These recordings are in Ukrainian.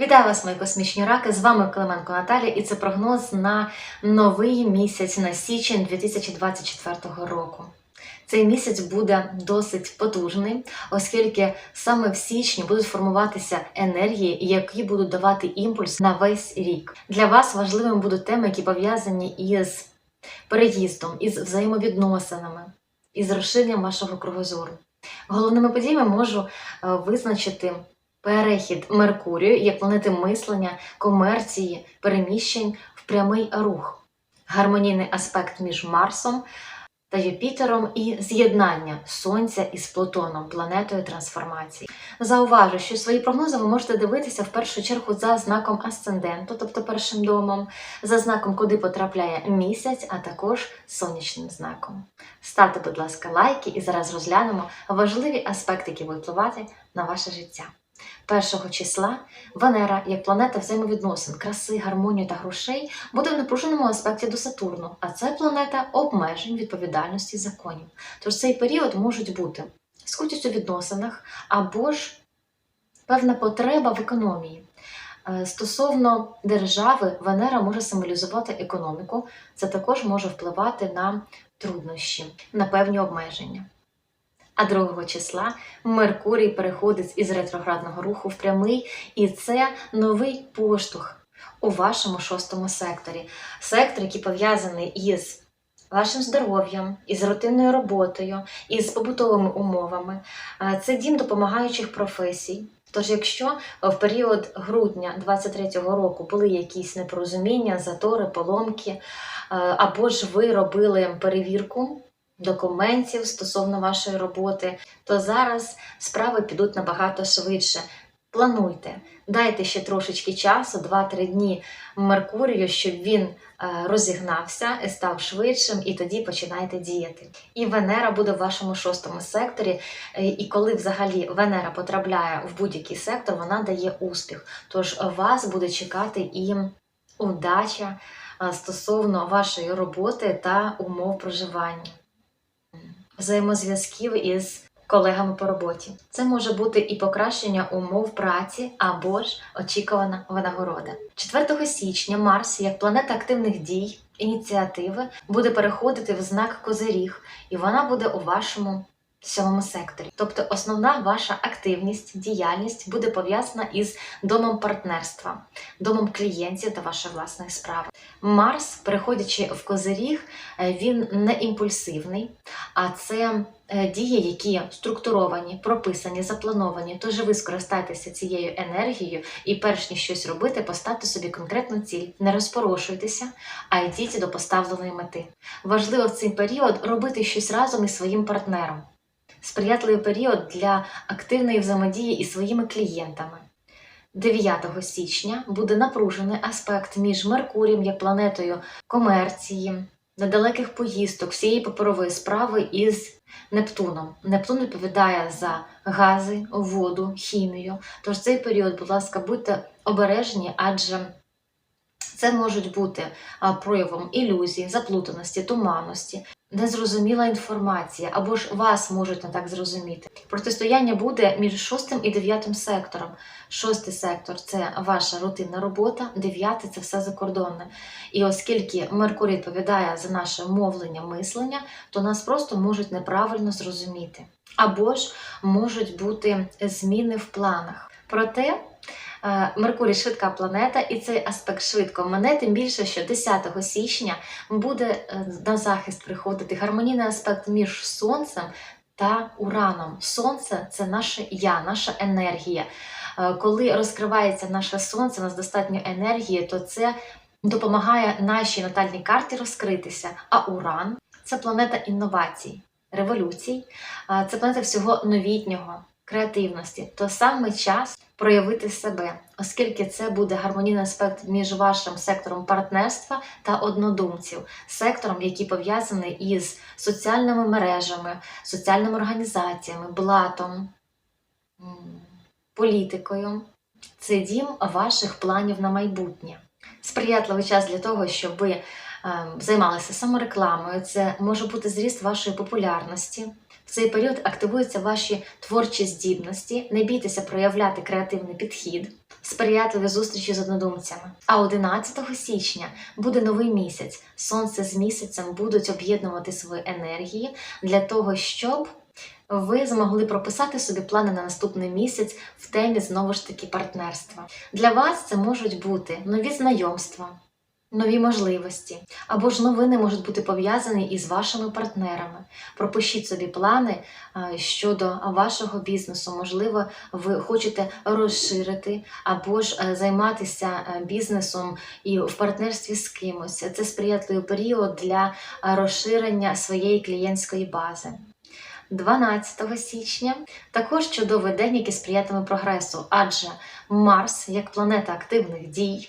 Вітаю вас, мої космічні раки! З вами Клименко Наталія, і це прогноз на новий місяць на січень 2024 року. Цей місяць буде досить потужний, оскільки саме в січні будуть формуватися енергії, які будуть давати імпульс на весь рік. Для вас важливими будуть теми, які пов'язані із переїздом, із взаємовідносинами, із розширенням вашого кругозору. Головними подіями можу е, визначити перехід Меркурію як планети мислення, комерції, переміщень в прямий рух, гармонійний аспект між Марсом та Юпітером і з'єднання Сонця із Плутоном, планетою трансформації. Зауважу, що свої прогнози ви можете дивитися в першу чергу за знаком асценденту, тобто першим домом, за знаком, куди потрапляє місяць, а також сонячним знаком. Ставте, будь ласка, лайки і зараз розглянемо важливі аспекти, які будуть впливати на ваше життя. Першого числа Венера, як планета взаємовідносин, краси, гармонії та грошей, буде в напруженому аспекті до Сатурну, а це планета обмежень, відповідальності, законів. Тож цей період можуть бути скутість у відносинах або ж певна потреба в економії. Е, Стосовно держави, Венера може символізувати економіку, це також може впливати на труднощі, на певні обмеження. А 2 числа Меркурій переходить із ретроградного руху в прямий, і це новий поштовх у вашому шостому секторі. Сектор, який пов'язаний із вашим здоров'ям, із рутинною роботою, із побутовими умовами. Це дім допомагаючих професій. Тож, якщо в період грудня 23-го року були якісь непорозуміння, затори, поломки, або ж ви робили перевірку документів стосовно вашої роботи, то зараз справи підуть набагато швидше. Плануйте, дайте ще трошечки часу, 2-3 дні Меркурію, щоб він е, розігнався, став швидшим, і тоді починайте діяти. І Венера буде в вашому шостому секторі. е, І коли взагалі Венера потрапляє в будь-який сектор, вона дає успіх. Тож вас буде чекати і удача е, стосовно вашої роботи та умов проживання взаємозв'язків із колегами по роботі. Це може бути і покращення умов праці або ж очікувана винагорода. 4 січня Марс, як планета активних дій, ініціативи, буде переходити в знак Козиріг, і вона буде у вашому сьомому секторі. Тобто основна ваша активність, діяльність буде пов'язана із домом партнерства, домом клієнтів та вашої власної справи. Марс, переходячи в Козиріг, е, він не імпульсивний, а це е, дії, які структуровані, прописані, заплановані. Тож ви скористайтеся цією енергією і, перш ніж щось робити, поставте собі конкретну ціль, не розпорошуйтеся, а йдіть до поставленої мети. Важливо в цей період робити щось разом із своїм партнером. Сприятливий період для активної взаємодії із своїми клієнтами. 9 січня буде напружений аспект між Меркурієм як планетою комерції, недалеких поїздок, всієї паперової справи із Нептуном. Нептун відповідає за гази, воду, хімію. Тож цей період, будь ласка, будьте обережні, адже це можуть бути проявом ілюзій, заплутаності, туманності, незрозуміла інформація, або ж вас можуть не так зрозуміти. Протистояння буде між шостим і дев'ятим сектором. Шостий сектор це ваша рутинна робота, дев'ятий це все закордонне. І оскільки Меркурій відповідає за наше мовлення, мислення, то нас просто можуть неправильно зрозуміти. Або ж можуть бути зміни в планах. Проте Меркурій швидка планета, і цей аспект швидко мене, тим більше, що 10 січня буде е, на захист приходити гармонійний аспект між Сонцем та Ураном. Сонце це наше я, наша енергія. Е, Коли розкривається наше сонце, у нас достатньо енергії, то це допомагає нашій натальній карті розкритися. А Уран це планета інновацій, революцій, це планета всього новітнього, креативності. То саме час проявити себе, оскільки це буде гармонійний аспект між вашим сектором партнерства та однодумців, сектором, який пов'язаний із соціальними мережами, соціальними організаціями, блатом, політикою. Це дім ваших планів на майбутнє. Сприятливий час для того, щоб ви ем, займалися саморекламою. Це може бути зріст вашої популярності, Цей період активуються ваші творчі здібності, не бійтеся проявляти креативний підхід, сприятливі зустрічі з однодумцями. А 11 січня буде новий місяць. Сонце з місяцем будуть об'єднувати свої енергії для того, щоб ви змогли прописати собі плани на наступний місяць в темі знову ж таки партнерства. Для вас це можуть бути нові знайомства, нові можливості, або ж новини можуть бути пов'язані із вашими партнерами. Пропишіть собі плани щодо вашого бізнесу. Можливо, ви хочете розширити або ж е, займатися е, бізнесом і в партнерстві з кимось. Це сприятливий період для розширення своєї клієнтської бази. 12 січня також чудовий день, який сприятиме прогресу, адже Марс, як планета активних дій,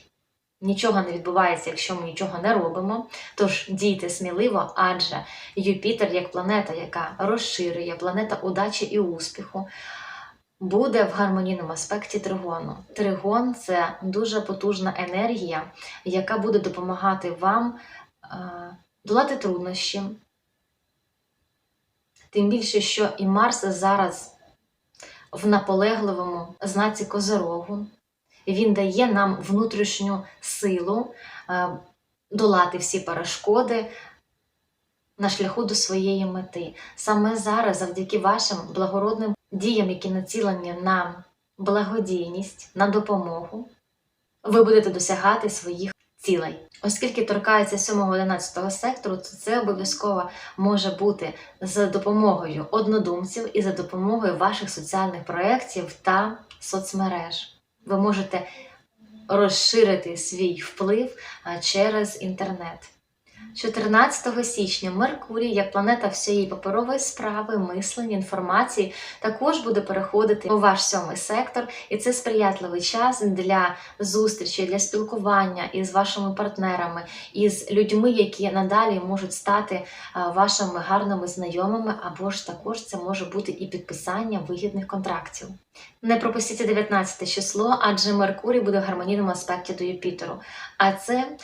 нічого не відбувається, якщо ми нічого не робимо. Тож дійте сміливо, адже Юпітер, як планета, яка розширює, планета удачі і успіху, буде в гармонійному аспекті тригону. Тригон це дуже потужна енергія, яка буде допомагати вам е, долати труднощі. Тим більше, що і Марс зараз в наполегливому знаці Козирогу. Він дає нам внутрішню силу е, долати всі перешкоди на шляху до своєї мети. Саме зараз, завдяки вашим благородним діям, які націлені на благодійність, на допомогу, ви будете досягати своїх цілей. Оскільки торкається 7-11 сектору, то це обов'язково може бути за допомогою однодумців і за допомогою ваших соціальних проєктів та соцмереж. Ви можете розширити свій вплив через інтернет. 14 січня Меркурій, як планета всієї паперової справи, мислення, інформації, також буде переходити у ваш сьомий сектор, і це сприятливий час для зустрічі, для спілкування із вашими партнерами, із людьми, які надалі можуть стати вашими гарними знайомими, або ж також це може бути і підписання вигідних контрактів. Не пропустіть 19 число, адже Меркурій буде в гармонійному аспекті до Юпітеру. А це е,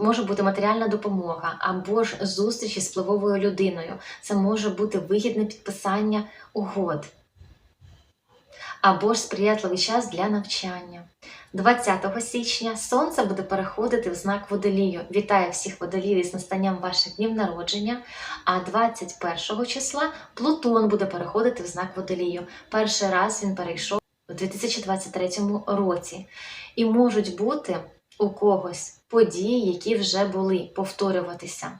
може бути матеріальна допомога або ж зустрічі з впливовою людиною. Це може бути вигідне підписання угод. Або ж сприятливий час для навчання. 20 січня сонце буде переходити в знак водолію. Вітаю всіх водолів із настанням ваших днів народження. А 21 числа Плутон буде переходити в знак водолію. Перший раз він перейшов у 2023 році. І можуть бути у когось події, які вже були повторюватися.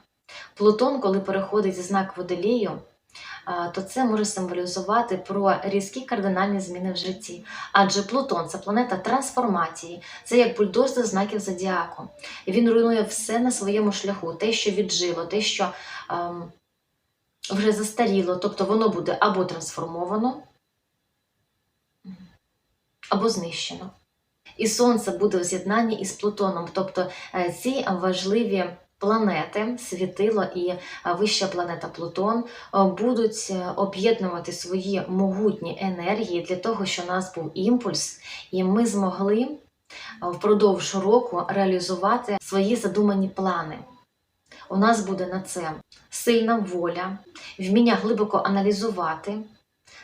Плутон, коли переходить в знак водолію, то це може символізувати про різкі кардинальні зміни в житті. Адже Плутон це планета трансформації, це як бульдозер знаків зодіаку. Він руйнує все на своєму шляху, те, що віджило, те, що ем, вже застаріло, тобто воно буде або трансформовано, або знищено. І Сонце буде в з'єднанні із Плутоном, тобто е, ці важливі планети, світило і е, вища планета Плутон, е, будуть об'єднувати свої могутні енергії для того, щоб у нас був імпульс, і ми змогли впродовж року реалізувати свої задумані плани. У нас буде на це сильна воля, вміння глибоко аналізувати.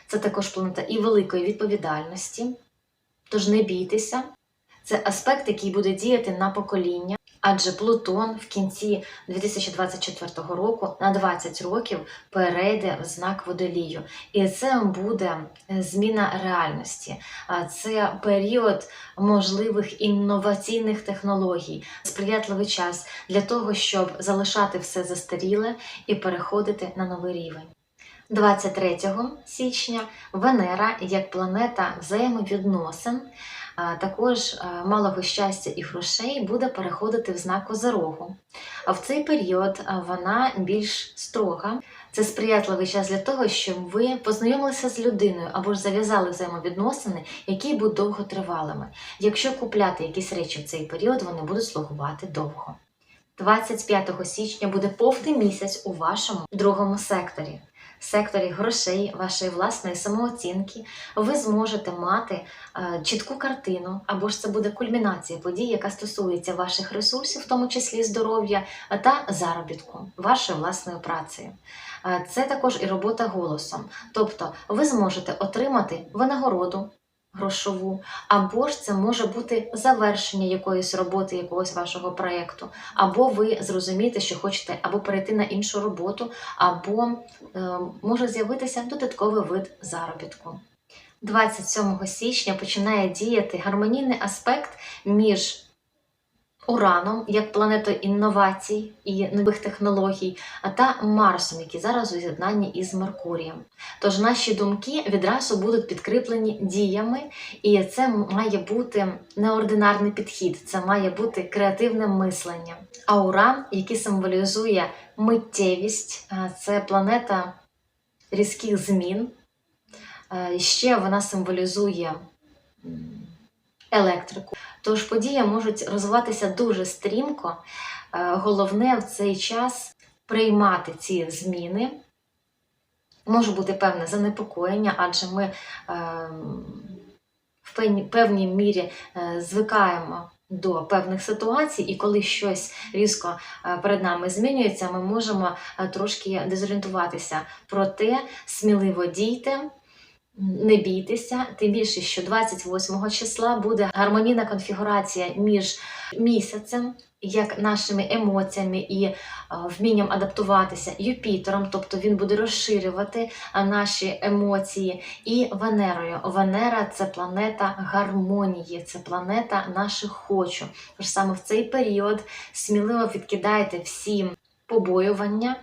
Це також планета і великої відповідальності. Тож не бійтеся. Це аспект, який буде діяти на покоління, адже Плутон в кінці 2024 року на 20 років перейде в знак водолію. І це буде зміна реальності. Це період можливих інноваційних технологій, сприятливий час для того, щоб залишати все застаріле і переходити на новий рівень. 23 січня Венера як планета взаємовідносин, також малого щастя і грошей буде переходити в знак Козирогу. А в цей період вона більш строга. Це сприятливий час для того, щоб ви познайомилися з людиною або ж зав'язали взаємовідносини, які будуть довготривалими. Якщо купляти якісь речі в цей період, вони будуть слугувати довго. 25 січня буде повний місяць у вашому другому секторі. Секторі грошей, вашої власної самооцінки, ви зможете мати е, чітку картину, або ж це буде кульмінація подій, яка стосується ваших ресурсів, в тому числі здоров'я та заробітку, вашої власної працею. Е, Це також і робота голосом. Тобто ви зможете отримати винагороду грошову, або ж це може бути завершення якоїсь роботи, якогось вашого проєкту, або ви зрозумієте, що хочете або перейти на іншу роботу, або е, може з'явитися додатковий вид заробітку. 27 січня починає діяти гармонійний аспект між Ураном, як планетою інновацій і нових технологій, а та Марсом, який зараз у з'єднанні із Меркурієм. Тож наші думки відразу будуть підкріплені діями, і це має бути неординарний підхід, це має бути креативне мислення. А Уран, який символізує миттєвість, це планета різких змін. Е, Ще вона символізує електрику. Тож події можуть розвиватися дуже стрімко. Е, Головне в цей час приймати ці зміни. Може бути певне занепокоєння, адже ми е, в певній, мірі е, звикаємо до певних ситуацій, і коли щось різко е, перед нами змінюється, ми можемо трошки дезорієнтуватися. Проте сміливо дійте, не бійтеся, тим більше, що 28 числа буде гармонійна конфігурація між місяцем, як нашими емоціями і е, вмінням адаптуватися Юпітером, тобто він буде розширювати е, наші емоції, і Венерою. Венера це планета гармонії, це планета наших хочу. Тож саме в цей період сміливо відкидайте всі побоювання.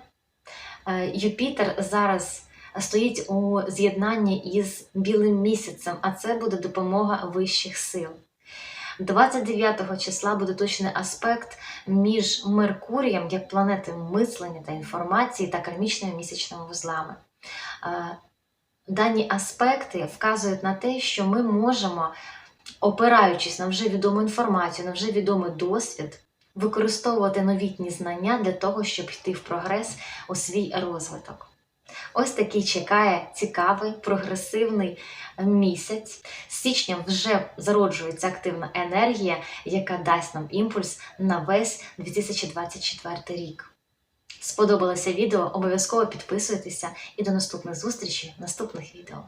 Е, Юпітер зараз стоїть у з'єднанні із білим місяцем, а це буде допомога вищих сил. 29 числа буде точний аспект між Меркурієм, як планетою мислення та інформації, та кармічними місячними вузлами. Е, Дані аспекти вказують на те, що ми можемо, опираючись на вже відому інформацію, на вже відомий досвід, використовувати новітні знання для того, щоб йти в прогрес у свій розвиток. Ось такий чекає цікавий, прогресивний місяць. З січня вже зароджується активна енергія, яка дасть нам імпульс на весь 2024 рік. Сподобалося відео? Обов'язково підписуйтеся і до наступних зустрічей наступних відео.